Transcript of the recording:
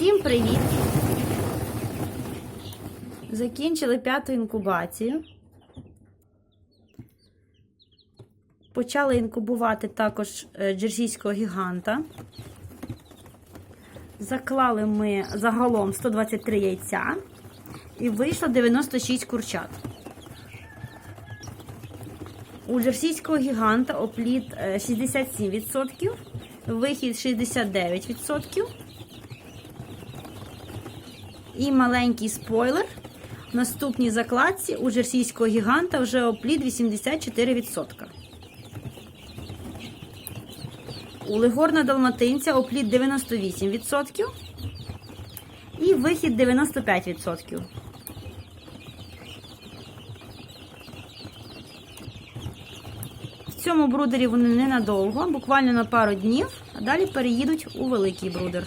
Всім привіт! Закінчили п'яту інкубацію. Почали інкубувати також е, джерсійського гіганта. Заклали ми загалом 123 яйця і вийшло 96 курчат. У джерсійського гіганта опліт е, 67%, вихід 69%. І маленький спойлер. В наступній закладці у джерсійського гіганта вже опліт 84%. У легорна далматинця опліт 98% і вихід 95%. В цьому брудері вони ненадовго, буквально на пару днів, а далі переїдуть у великий брудер.